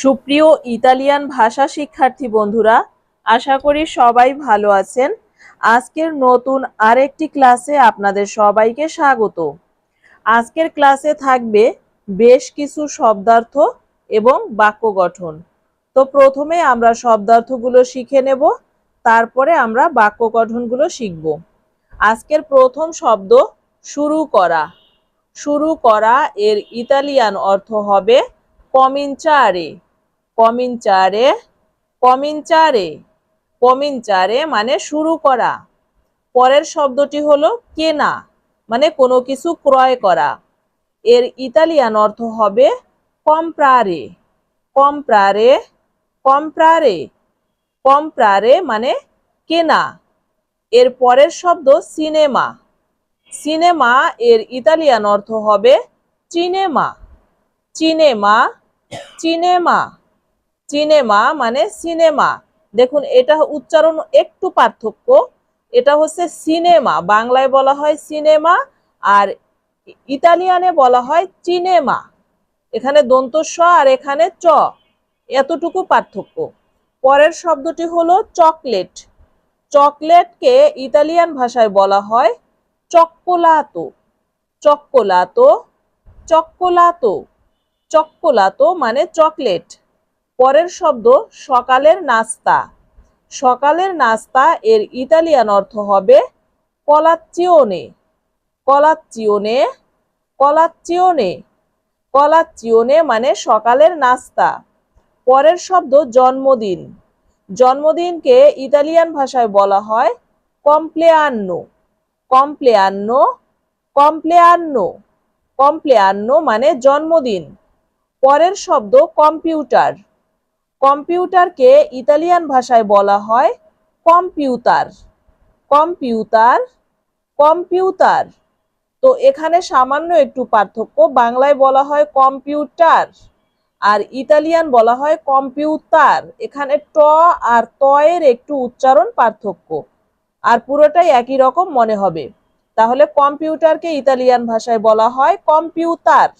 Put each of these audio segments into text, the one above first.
সুপ্রিয় ইতালিয়ান ভাষা শিক্ষার্থী বন্ধুরা, আশা করি সবাই ভালো আছেন। আজকের নতুন আরেকটি ক্লাসে আপনাদের সবাইকে স্বাগত। আজকের ক্লাসে থাকবে বেশ কিছু শব্দার্থ এবং বাক্য গঠন। তো প্রথমে আমরা শব্দার্থগুলো শিখে নেব, তারপরে আমরা বাক্য গঠনগুলো শিখব। আজকের প্রথম শব্দ, শুরু করা। শুরু করা এর ইতালিয়ান অর্থ হবে কমিনচারে কমিনচারে কমিনচারে কমিনচারে মানে শুরু করা। পরের শব্দটি হলো কেনা মানে কোনো কিছু ক্রয় করা। এর ইতালিয়ান অর্থ হবে কম্প্রারে কম্প্রারে কম্প্রারে কম্প্রারে মানে কেনা। এর পরের শব্দ সিনেমা সিনেমা এর ইতালিয়ান অর্থ হবে চিনেমা চিনেমা চিনেমা। চিনেমা মানে সিনেমা দেখুন, এটা উচ্চারণ একটু পার্থক্য। এটা হচ্ছে সিনেমা বাংলায় বলা হয় সিনেমা আর ইতালিয়ানে বলা হয় চিনেমা এখানে দন্তস্ব আর এখানে চ। এতটুকু পার্থক্য। পরের শব্দটি হলো চকলেট। চকলেটকে ইতালিয়ান ভাষায় বলা হয় চক্কোলাতো চক্কোলাতো চক্কোলাতো চক্কোলাতো মানে চকলেট। পরের শব্দ সকালের নাস্তা। সকালের নাস্তা এর ইতালিয়ান অর্থ হবে কলাচ্চিওনে। কলাচ্চিওনে কলাচ্চিওনে। কলাচ্চিওনে মানে সকালের নাস্তা। পরের শব্দ জন্মদিন। জন্মদিনকে ইতালিয়ান ভাষায় বলা হয় কমপ্লেয়ান্নো। কমপ্লেয়ান্নো কমপ্লেয়ান্নো। কমপ্লেয়ান্নো মানে জন্মদিন। পরের শব্দ কম্পিউটার। কম্পিউটারকে ইতালিয়ান ভাষায় বলা হয় কম্পিউটার। Computer computer. তো এখানে সামান্য একটু পার্থক্য, বাংলায় বলা হয় কম্পিউটার আর ইতালিয়ান বলা হয় কম্পিউটার। এখানে ট আর ত একটু উচ্চারণ পার্থক্য আর পুরোটাই একই রকম মনে হবে। তাহলে কম্পিউটারকে ইতালিয়ান ভাষায় বলা হয় কম্পিউটার।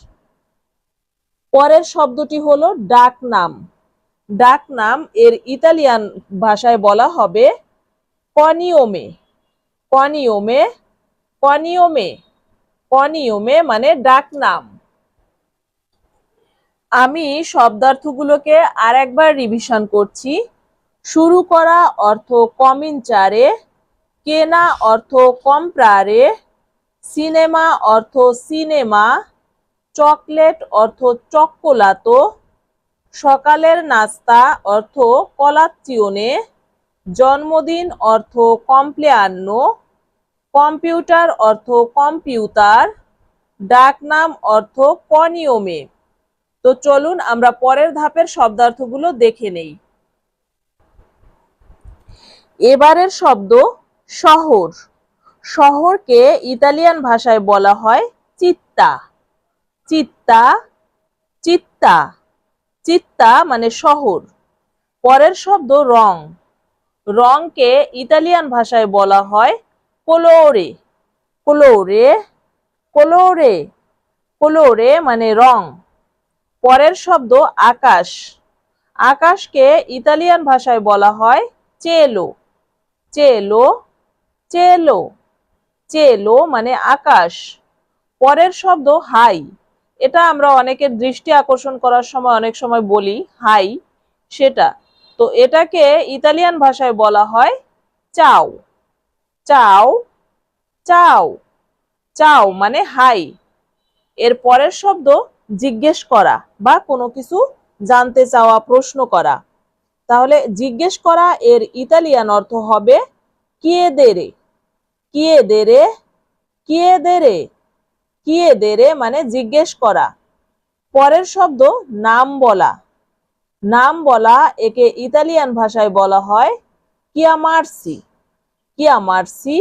পরের শব্দটি হলো ডাক নাম ডাক নাম এর ইতালিয়ান ভাষায় বলা হবে কনিওমে। কনিওমে কনিওমে কনিওমে মানে ডাক নাম। আমি শব্দার্থগুলোকে আর একবার রিভিশন করছি। শুরু করা অর্থ কমিনচারে, কেনা অর্থ কম্প্রারে, সিনেমা অর্থ সিনেমা, চকলেট অর্থ চক্কোলাতো সকালের নাস্তা অর্থ কলাচ্চিওনে জন্মদিন অর্থ কমপ্লেয়ান্ন, কম্পিউটার অর্থ কম্পিউটার, ডাকনাম অর্থ কনিয়মে। তো চলুন আমরা পরের ধাপের শব্দার্থগুলো দেখে নেই। এবারের শব্দ শহর। শহরকে ইতালিয়ান ভাষায় বলা হয় চিত্তা। চিত্তা চিত্তা। চিত্তা মানে শহর। পরের শব্দ রং। রংকে ইতালিয়ান ভাষায় বলা হয় কোলোরে কোলোরে কোলোরে কোলোরে মানে রং। পরের শব্দ আকাশ। আকাশকে ইতালিয়ান ভাষায় বলা হয় চেলো চেলো চেলো চেলো মানে আকাশ। পরের শব্দ হাই। এটা আমরা অনেকের দৃষ্টি আকর্ষণ করার সময় অনেক সময় বলি, হাই সেটা। তো এটাকে ইতালিয়ান ভাষায় বলা হয়, চাও চাও চাও চাও মানে হাই এর পরের শব্দ জিজ্ঞেস করা বা কোনো কিছু জানতে চাওয়া, প্রশ্ন করা। তাহলে জিজ্ঞেস করা এর ইতালিয়ান অর্থ হবে কিয়ে দেরে কিয়ে দেরে কিয়ে দেরে কিয়ে দেরে মানে জিজ্ঞেস করা। পরের শব্দ, নাম বলা। নাম বলা একে ইতালিয়ান ভাষায় বলা হয় কিয়ামার্সি কিয়ামার্সি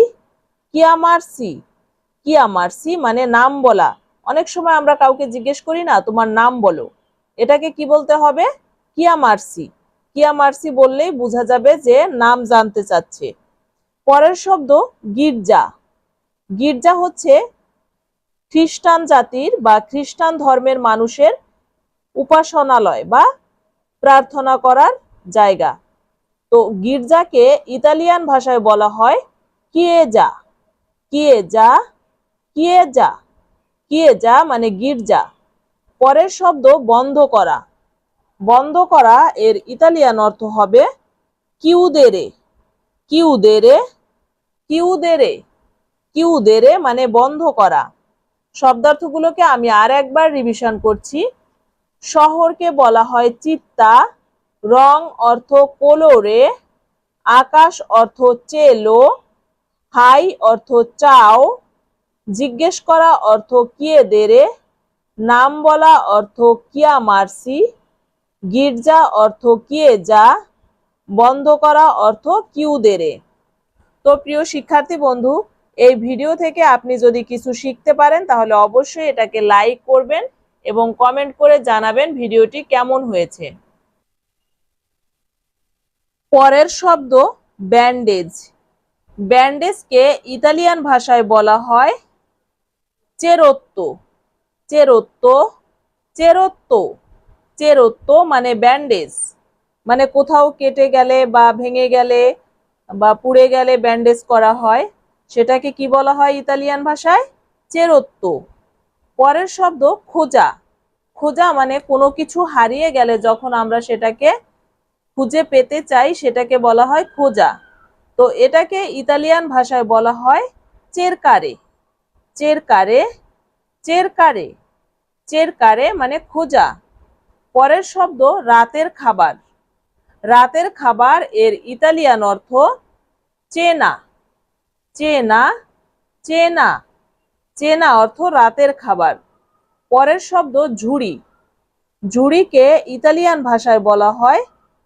কিয়ামার্সি কিয়ামার্সি মানে নাম বলা। অনেক সময় আমরা কাউকে জিজ্ঞেস করি না, তোমার নাম বলো। এটাকে কি বলতে হবে? কিয়ামার্সি কিয়ামার্সি বললেই বোঝা যাবে যে নাম জানতে চাচ্ছে। পরের শব্দ, গির্জা। গির্জা হচ্ছে খ্রিস্টান জাতির বা খ্রিস্টান ধর্মের মানুষের উপাসনালয় বা প্রার্থনা করার জায়গা। তো গির্জাকে ইতালিয়ান ভাষায় বলা হয় কিয়েজা। কিয়েজা কিয়েজা কিয়েজা মানে গির্জা। পরের শব্দ বন্ধ করা। বন্ধ করা এর ইতালিয়ান অর্থ হবে কিউদেরে। কিউদেরে কিউদেরে। কিউদেরে মানে বন্ধ করা। শব্দার্থগুলোকে আমি আর একবার রিভিশন করছি। শহরকে বলা হয় চিত্তা, রং অর্থ কোলোরে, আকাশ অর্থ চেলো, হাই অর্থ চাও, জিজ্ঞেস করা অর্থ কিয়ে দেরে, নাম বলা অর্থ কিয়া মার্সি, গির্জা অর্থ কিয়ে যা, বন্ধ করা অর্থ কিউ দেরে। তো প্রিয় শিক্ষার্থী বন্ধু এই ভিডিও থেকে আপনি যদি কিছু শিখতে পারেন, তাহলে অবশ্যই এটাকে লাইক করবেন এবং কমেন্ট করে জানাবেন ভিডিওটি কেমন হয়েছে। পরের শব্দ ব্যান্ডেজ ব্যান্ডেজকে ইতালিয়ান ভাষায় বলা হয় চেরোত্তো। চেরোত্তো চেরোত্তো। চেরোত্তো মানে ব্যান্ডেজ মানে কোথাও কেটে গেলে বা ভেঙে গেলে বা পুড়ে গেলে ব্যান্ডেজ করা হয়। সেটাকে কি বলা হয় ইতালিয়ান ভাষায়? চেরত্ব পরের শব্দ খোঁজা। খোঁজা মানে কোনো কিছু হারিয়ে গেলে যখন আমরা সেটাকে খুঁজে পেতে চাই, সেটাকে বলা হয় খোঁজা। তো এটাকে ইতালিয়ান ভাষায় বলা হয় চেরকারে। চেরকারে চেরকারে। চেরকারে মানে খোঁজা। পরের শব্দ রাতের খাবার। রাতের খাবার এর ইতালিয়ান অর্থ চেনা। চেনা চেনা চেনা অর্থ রাতের খাবার। পরের শব্দ ঝুড়ি। ঝুড়িকে ইতালিয়ান ভাষায় বলা হয়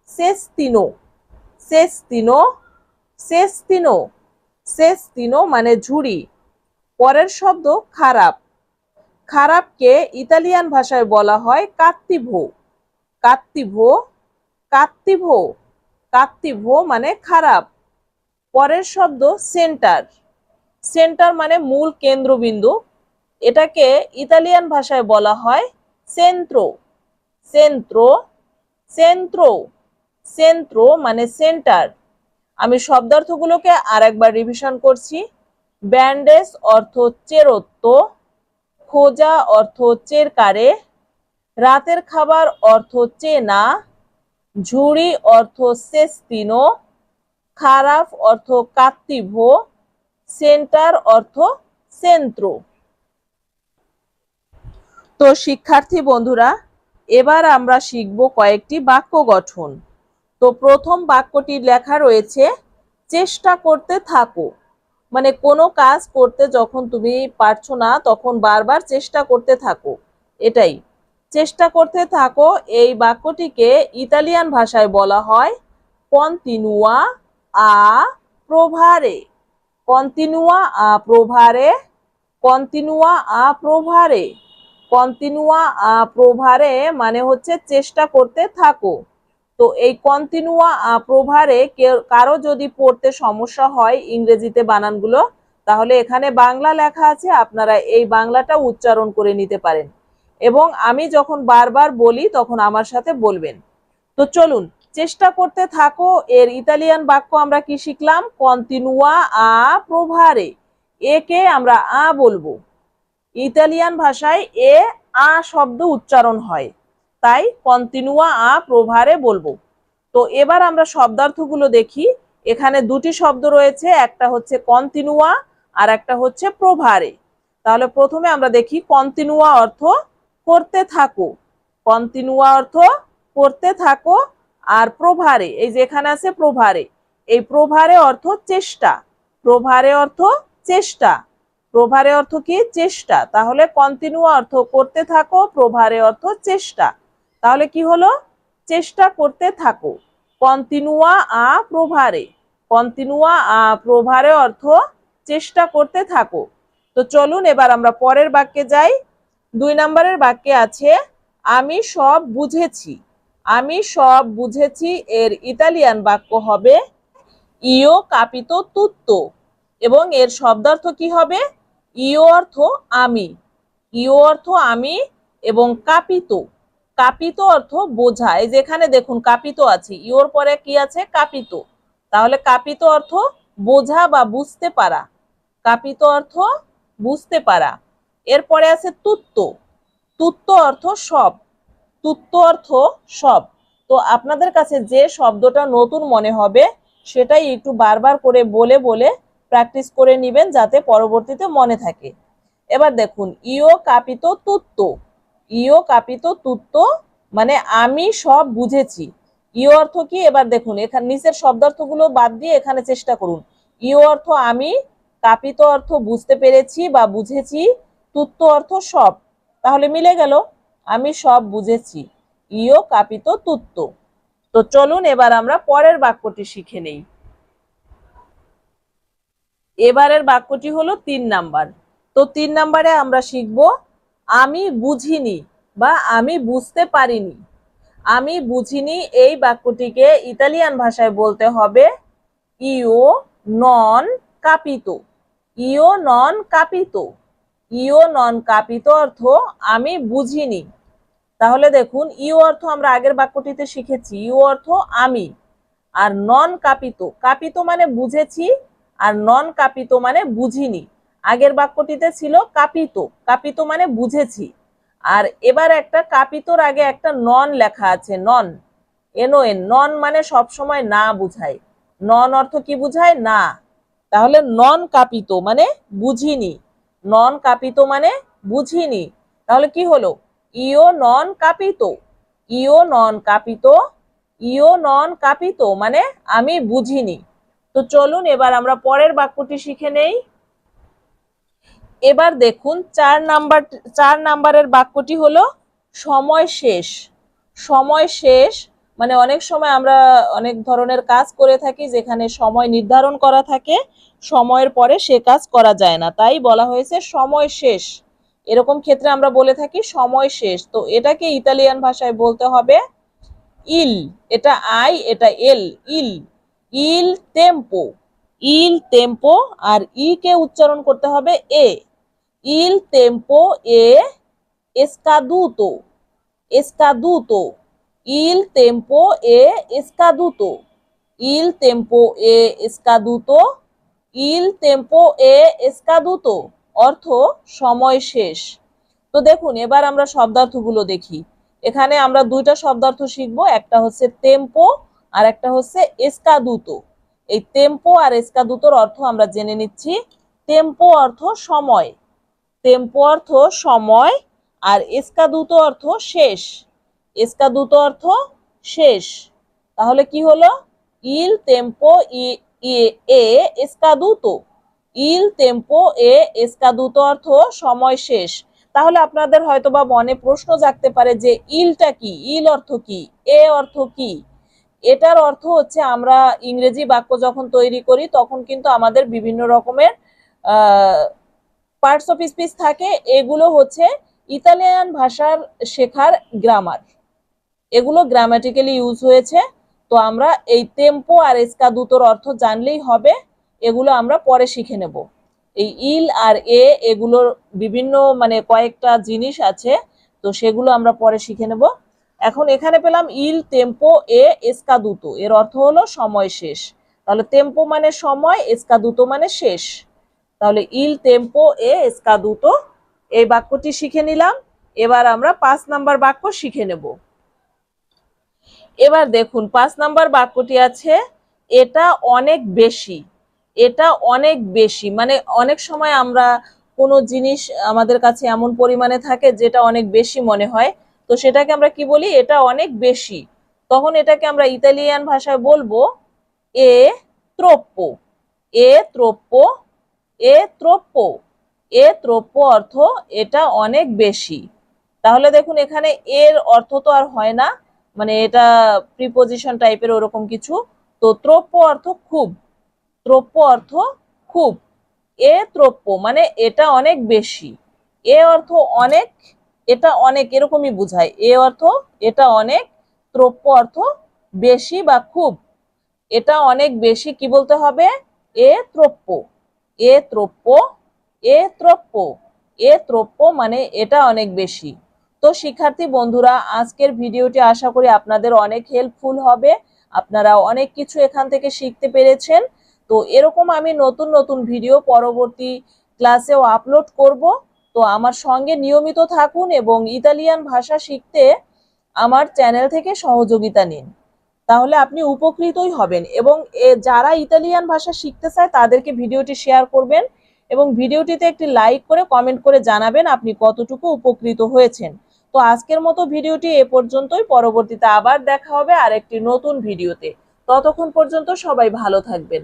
সেস্তিনো। সেস্তিনো সেস্তিনো সেস্তিনো মানে ঝুড়ি। পরের শব্দ খারাপ। খারাপকে ইতালিয়ান ভাষায় বলা হয় কাত্তিভো। কাত্তিভো কাত্তিভো। কাত্তিভো মানে খারাপ। পরের শব্দ সেন্টার সেন্টার মানে মূল কেন্দ্রবিন্দু। এটাকে ইতালিয়ান ভাষায় বলা হয় সেন্ত্রো সেন্ত্রো সেন্ত্রো সেন্ত্রো মানে সেন্টার আমি শব্দার্থগুলোকে আর একবার রিভিশন করছি। ব্যান্ডেজ অর্থ চেরত্ব, খোঁজা অর্থ চেরকারে, রাতের খাবার অর্থ চেনা, ঝুড়ি অর্থ সেস্তিনো খারাপ অর্থ কাত্তিভো সেন্টার অর্থ সেন্ত্রো তো শিক্ষার্থী বন্ধুরা, এবার আমরা শিখব কয়েকটি বাক্য গঠন। তো প্রথম বাক্যটি লেখা রয়েছে, চেষ্টা করতে থাকো। মানে কোনো কাজ করতে যখন তুমি পারছ না, তখন বারবার চেষ্টা করতে থাকো। এটাই। চেষ্টা করতে থাকো এই বাক্যটিকে ইতালিয়ান ভাষায় বলা হয় কন্তিনুয়া আ প্রভারে কন্তিনুয়া আ প্রভারে কন্তিনুয়া আ প্রভারে কন্তিনুয়া আ প্রভারে মানে হচ্ছে চেষ্টা করতে থাকো। তো এই কন্টিনুয়া প্রভারে কারও যদি পড়তে সমস্যা হয় ইংরেজিতে বানানগুলো, তাহলে এখানে বাংলা লেখা আছে, আপনারা এই বাংলাটা উচ্চারণ করে নিতে পারেন। এবং আমি যখন বারবার বলি, তখন আমার সাথে বলবেন। তো চলুন চেষ্টা করতে থাকো। এর ইতালিয়ান বাক্য আমরা কি শিখলাম? কন্টিনুয়া আ প্রভারে একে আমরা আ বলব। ইতালিয়ান ভাষায় এ আ শব্দ উচ্চারণ হয়। তাই কন্টিনুয়া আ প্রভারে বলব। তো এবার আমরা শব্দার্থগুলো দেখি। এখানে দুটি শব্দ রয়েছে, একটা হচ্ছে কন্টিনুয়া আর একটা হচ্ছে প্রভারে তাহলে প্রথমে আমরা দেখি কন্টিনুয়া অর্থ করতে থাকো। কন্টিনুয়া অর্থ করতে থাকো। আর প্রভারে, এই যে এখানে আছে প্রভারে, এই প্রভারে অর্থ চেষ্টা, প্রভারে অর্থ চেষ্টা, প্রভারে অর্থ কি? চেষ্টা। তাহলে কন্টিনুয়া অর্থ করতে থাকো, প্রভারে অর্থ চেষ্টা। তাহলে কি হলো? চেষ্টা করতে থাকো। কন্টিনুয়া আ প্রভারে কন্টিনুয়া আ প্রভারে অর্থ চেষ্টা করতে থাকো। তো চলুন এবার আমরা পরের বাক্যে যাই। দুই নম্বরের বাক্যে আছে, আমি সব বুঝেছি। আমি সব বুঝেছি, এর ইতালিয়ান বাক্য হবে, ইও কাপিত তুত্ত। এবং এর শব্দার্থ কি হবে? ইও অর্থ আমি। ইও অর্থ আমি এবং কাপিত। কাপিত অর্থ বোঝা। এই যেখানে দেখুন, কাপিত আছে। ইওর পরে কি আছে? কাপিত। তাহলে কাপিত অর্থ বোঝা বা বুঝতে পারা। কাপিত অর্থ বুঝতে পারা। এরপরে আছে তুত্ত। তুত্ত অর্থ সব। অর্থ সব। তো আপনাদের কাছে যে শব্দটা নতুন মনে হবে, সেটাই একটু বারবার করে বলে বলে প্র্যাকটিস করে নেবেন যাতে পরবর্তীতে মনে থাকে। এবার দেখুন ইও কাপিত তুত্ত। ইও কাপিত তুত্ত মানে আমি সব বুঝেছি। ইও অর্থ কি? এবার দেখুন, এখানে নিচের শব্দার্থগুলো বাদ দিয়ে এখানে চেষ্টা করুন। ইও অর্থ আমি, কাপিত অর্থ বুঝতে পেরেছি বা বুঝেছি, তুত্ত অর্থ সব। তাহলে মিলে গেল। আমি সব বুঝেছি। ইও কাপিত তুত্ত। তো চলুন এবার আমরা পরের বাক্যটি শিখে নেই। এবারের বাক্যটি হলো তিন নাম্বার। তো তিন নাম্বারে আমরা শিখব, আমি বুঝিনি বা আমি বুঝতে পারিনি। আমি বুঝিনি এই বাক্যটিকে ইতালিয়ান ভাষায় বলতে হবে ইও নন কাপিত। ইও নন কাপিতো। ইও নন কাপিত অর্থ আমি বুঝিনি। তাহলে দেখুন ইও অর্থ আমরা আগের বাক্যটিতে শিখেছি ইও অর্থ আমি। আর নন কাপিত কাপিত মানে বুঝেছি, আর নন কাপিত মানে বুঝিনি। আগের বাক্যটিতে ছিল কাপিত কাপিত মানে বুঝেছি। আর এবার একটা কাপিতর আগে একটা নন লেখা আছে, নন। এনো এন নন মানে সব সময় না বুঝায়। নন অর্থ কি বুঝায়? না। তাহলে নন কাপিত মানে বুঝিনি। নন কাপিত মানে বুঝিনি। তাহলে কি হলো? ইও নন কাপিত ইও নন কাপিত ইও নন কাপিত মানে আমি বুঝিনি। তো চলুন এবার আমরা পরের বাক্যটি শিখে নেই। এবার দেখুন, চার নাম্বার, চার নাম্বারের বাক্যটি হলো সময় শেষ। সময় শেষ মানে অনেক সময় আমরা অনেক ধরনের কাজ করে থাকি যেখানে সময় নির্ধারণ করা থাকে। সময়ের পরে সে কাজ করা যায় না। তাই বলা হয়েছে সময় শেষ। এরকম ক্ষেত্রে আমরা বলে থাকি সময় শেষ। তো এটাকে ইতালিয়ান ভাষায় বলতে হবে ইল। এটা আই, এটা এল, ইল। ইল টেম্পো ইল টেম্পো আর ই কে উচ্চারণ করতে হবে এ। ইল টেম্পো এ escaduto escaduto il tempo è escaduto il tempo è escaduto il tempo è escaduto অর্থ সময় শেষ। তো দেখুন, এবার আমরা শব্দার্থগুলো দেখি। এখানে আমরা দুইটা শব্দার্থ শিখব, একটা হচ্ছে টেম্পো আর একটা হচ্ছে এসকাদুতো। এই টেম্পো আর এসকাদুতোর অর্থ আমরা জেনে নিচ্ছি, টেম্পো অর্থ সময়। টেম্পো অর্থ সময় আর এসকাদুত অর্থ শেষ। এসকাদুত অর্থ শেষ। তাহলে কি হলো? ইল টেম্পো এ এসকাদুতো। ইল টেম্পো এ এসকাদুতো অর্থ সময় শেষ। তাহলে আপনাদের হয়তো বা মনে প্রশ্ন জাগতে পারে যে ইলটা কি? ইল অর্থ কি? এ অর্থ কি? এটার অর্থ হচ্ছে আমরা ইংরেজি বাক্য যখন তৈরি করি, তখন কিন্তু আমাদের বিভিন্ন রকমের পার্টস অফ স্পিচ থাকে। এগুলো হচ্ছে ইতালিয়ান ভাষার শেখার গ্রামার এগুলো গ্রামাটিক্যালি ইউজ হয়েছে। তো আমরা এই টেম্পো আর এসকা দুটোর অর্থ জানলেই হবে, এগুলো আমরা পরে শিখে নেব। এই ইল আর এ এগুলোর বিভিন্ন মানে কয়েকটা জিনিস আছে, তো সেগুলো আমরা পরে শিখে নেব। এখন এখানে পেলাম ইল টেম্পো এ এসকাদুতো এর অর্থ হলো সময় শেষ। তাহলে টেম্পো মানে সময় এসকাদুতো মানে শেষ। তাহলে ইল টেম্পো এ এসকাদুতো এই বাক্যটি শিখে নিলাম। এবার আমরা পাঁচ নাম্বার বাক্য শিখে নেব। এবার দেখুন, পাঁচ নাম্বার বাক্যটি আছে, এটা অনেক বেশি, এটা অনেক বেশি। মানে অনেক সময় আমরা কোনো জিনিস আমাদের কাছে এমন পরিমাণে থাকে যেটা অনেক বেশি মনে হয়। তো সেটাকে আমরা কি বলি? এটা অনেক বেশি। তখন এটাকে আমরা ইতালিয়ান ভাষায় বলব, এ ত্রোপ্য এ ত্রোপ্য এ ত্রোপ্য এ ত্রোপ্য অর্থ, এটা অনেক বেশি। তাহলে দেখুন, এখানে এর অর্থ তো আর হয় না। মানে এটা প্রিপোজিশন টাইপের ওরকম কিছু। তো ত্রোপ্য অর্থ খুব। ত্রোপ্য অর্থ খুব। এ ত্রোপ্য মানে এটা অনেক বেশি। এ অর্থ অনেক, এটা অনেক এরকমই বোঝায়। এ অর্থ, এটা অনেক, ত্রপ্য অর্থ বেশি বা খুব। এটা অনেক বেশি কি বলতে হবে? এ ত্রোপ্য। এ ত্রোপ্য এ ত্রোপ্য। এ ত্রোপ্য মানে এটা অনেক বেশি। তো শিক্ষার্থী বন্ধুরা, আজকের ভিডিওটি আশা করি আপনাদের অনেক হেল্পফুল হবে। আপনারা অনেক কিছু এখান থেকে শিখতে পেরেছেন। তো এরকম আমি নতুন নতুন ভিডিও পরবর্তী ক্লাসেও আপলোড করব। তো আমার সঙ্গে নিয়মিত থাকুন এবং ইতালিয়ান ভাষা শিখতে আমার চ্যানেল থেকে সহযোগিতা নিন। তাহলে আপনি উপকৃতই হবেন এবং যারা ইতালিয়ান ভাষা শিখতে চায়, তাদেরকে ভিডিওটি শেয়ার করবেন এবং ভিডিওটিতে একটি লাইক করে কমেন্ট করে জানাবেন আপনি কতটুকু উপকৃত হয়েছেন। তো আজকের মতো ভিডিওটি এ পর্যন্তই। পরবর্তীতে আবার দেখা হবে আরেকটি নতুন ভিডিওতে। ততক্ষণ পর্যন্ত সবাই ভালো থাকবেন।